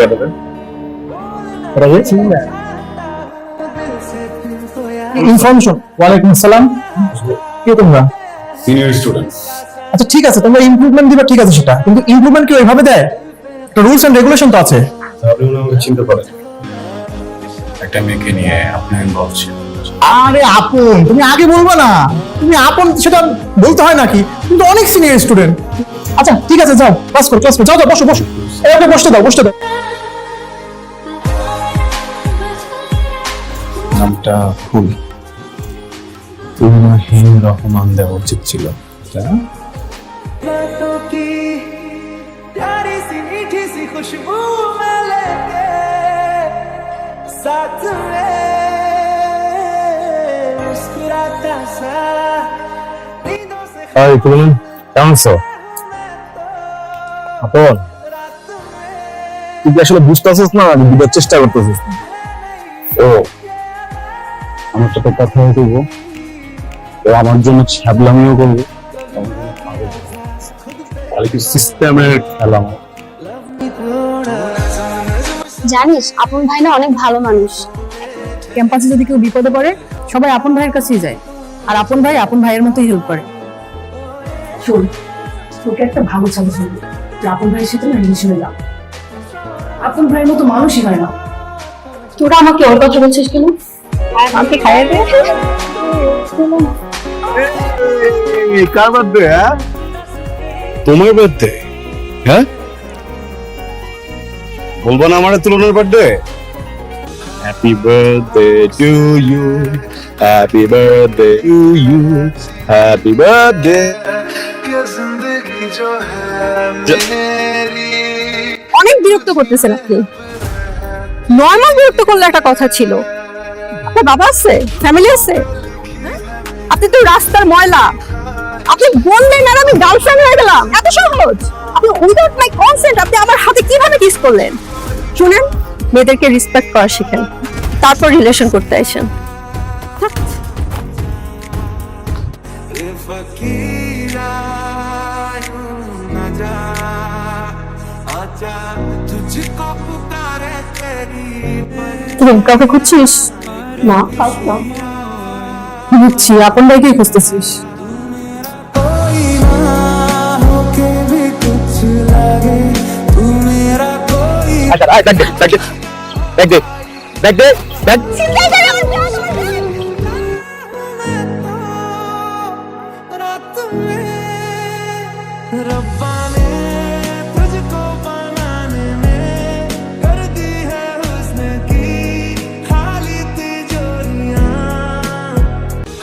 কাটাবে ইনফরমেশন ওয়ালাইকুম আসসালাম। কে তোমরা? সিনিয়র স্টুডেন্ট আচ্ছা ঠিক আছে তোমরা ইমপ্রুভমেন্ট দিবা ঠিক আছে সেটা। কিন্তু ইমপ্রুভমেন্ট কি ওইভাবে দেয়? একটা রুলস এন্ড রেগুলেশন তো আছে। তাহলে উনি আমাকে চিনতে একটা মেয়েকে নিয়ে ইনভলভ আরে আপন তুমি আগে বলবা না। তুমি আপন সেটা বলতে হয় নাকি? তুমি তো অনেক সিনিয়র স্টুডেন্ট আচ্ছা ঠিক আছে যাও। ক্লাস করো ক্লাস করো। যাও যাও বসো বসো। এভাবে বসতে দাও বসতে দাও নামটা ভুল তুলনাহীন রহমান দেওয়া উচিত ছিল তাই না? बातों की प्यारी सी मीठी सी खुशबू में लेके साथ में मुस्कुराता सा नींदों से হাই তুলন কেমন আছো আপন তুই আসলে বুঝতেছিস না? বুঝার চেষ্টা করতেছিস। ও আমার সাথে কথা হয়ে ও আমার জন্য ছ্যাবলামিও করবে। সিস্টেমের খেলা জানিস আপন ভাই না অনেক ভালো মানুষ। ক্যাম্পাসে যদি কেউ বিপদে পড়ে সবাই আপন ভাইয়ের কাছেই যায়। আর আপন ভাই আপন ভাইয়ের মতোই হেল্প করে। শোন তোকে একটা ভালো চালু শুনবি আপন ভাইয়ের সাথে না রিলেশনে যা আপন ভাইয়ের মতো মানুষই হয় না। তোরা আমাকে ওর কথা বলছিস কেন? আমাকে খাইয়ে দে। কার বার্থডে হ্যাঁ? তোমার বার্থডে হ্যাঁ? বলব না আমার তুলনার birthday? Happy birthday to you happy birthday to you happy birthday অনেক বিরক্ত করতেছেন আপনি? নর্মাল বিরক্ত করলে একটা কথা ছিল। আপনার বাবা আছে? ফ্যামিলি আছে? আপনি তো রাস্তার ময়লা। আপনি বললেন আর আমি গার্লফ্রেন্ড হয়ে গেলাম। এত সহজ। আপনি উইদাউট মাই কনসেন্ট আপনি আমার হাতে কীভাবে কিস করলেন? শুনেন, মেয়েদেরকে রেসপেক্ট করা শিখেন। তারপর রিলেশন করতে আসেন। তুমি কাউকে খুঁজছিস? না। বুঝছি আপন ভাইকেই খুঁজতেছিস। कोई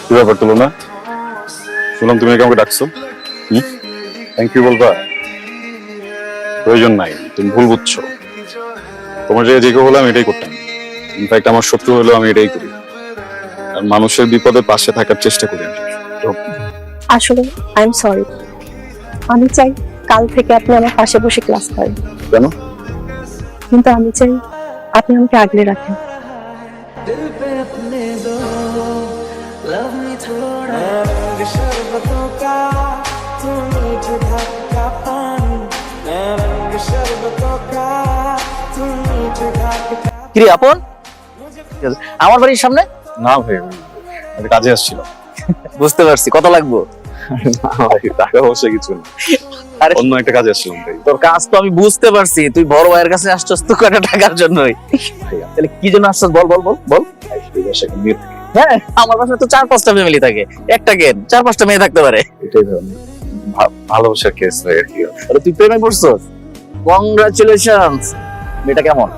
কি ব্যাপার তুলনা? শুনলাম তুমি নাকি আমাকে ডাকছো। থ্যাংক ইউ বলবা? প্রয়োজন নাই তুমি ভুল বুঝছ। তোমার যে যে কেউ হলে আমি এটাই করতাম। ইনফ্যাক্ট আমার শত্রু হলেও আমি এটাই করি। আর মানুষের বিপদে পাশে থাকার চেষ্টা করি আসলে আই এম সরি আমি চাই কাল থেকে আপনি আমার পাশে বসে ক্লাস করেন। কেন? কিন্তু আমি চাই আপনি আমাকে আগলে রাখেন। रंग शरबतों का तू मीठे ढक का पानी मैं रंग शरबतों का तू मीठे ढक का কিরে আপন আমার বাড়ির সামনে না ভাই আমি কাজে আসছিল বুঝতে পারছি কত লাগবো টাকা পয়সা কিছু না আরে অন্য একটা কাজে আসছিলাম ভাই তোর কাজ তো আমি বুঝতে পারছি তুই বড় ভাইয়ের কাছে আসছস তো কয়টা টাকার জন্যই তাহলে কি জন্য আসছস বল বল বল বল হ্যাঁ আমার বাসায় তো চার পাঁচটা ফ্যামিলি থাকে। একটা কেন চার পাঁচটা মেয়ে থাকতে পারে। এটাই ভালোবাসার কেস আর কি। আরে তুই প্রেমে পড়ছস? কংগ্রাচুলেশন মেয়েটা কেমন?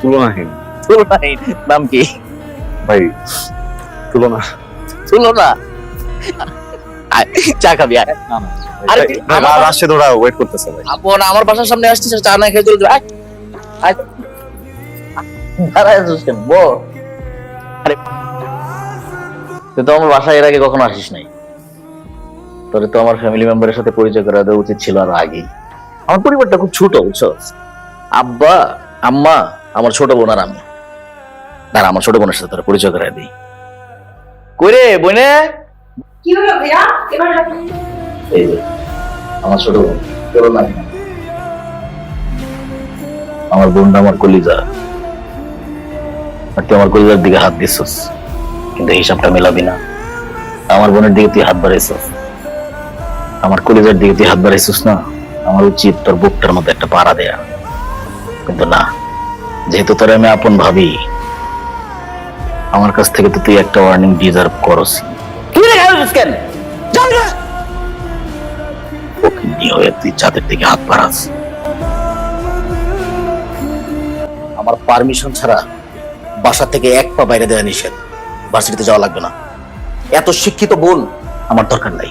তুলনাহীন। তুলো নাই নাম কি? ভাই তুলনা। তুলো না আয়, চা খাবি আরে ধরা ওয়েট করতেছে ভাই। আপন আমার বাসার সামনে আসছিস চা না খেয়ে চলে যা আয়, আয়। দাঁড়ায় আছিস কেন? বল। আরে তুই তো আমার বাসায় এর আগে কখনো আসিস নাই। তোরে তো আমার ফ্যামিলি মেম্বারের সাথে পরিচয় করা দেওয়া উচিত ছিল আরও আগেই। আমার পরিবারটা খুব ছোট বুঝছ? আব্বা আম্মা আমার ছোট বোন আর আমি। দাঁড়া আমার ছোট বোনের সাথে তোরা পরিচয় করে দিই। কইরে বইনে? কি হলো ভাইয়া? এবার এই যে আমার ছোট বোন তোর নাম আমার বোনটা আমার কলিজা। আর তুই আমার কলিজার দিকে হাত দিছস। কিন্তু হিসাবটা মেলাবি না। আমার বোনের দিকে তুই হাত বাড়াইছস। আমার কলিজার দিকে তুই হাত বাড়াইছস না। আমার উচিত তোর বুকটার মধ্যে একটা পাড়া দেয়া। কিন্তু না যেহেতু তোর আমি আপন ভাবি আমার কাছ থেকে তো তুই একটা ওয়ার্নিং ডিজার্ভ করস। কি রে খাওয়াছিস কেন যাও না! ওকে নিয়ে হয়ে তুই চাঁদের দিকে হাত বাড়াস। আমার পারমিশন ছাড়া বাসা থেকে এক পা বাইরে দেওয়া নিষেধ। ভার্সিটিতে যাওয়া লাগবে না। এত শিক্ষিত বোন আমার দরকার নাই।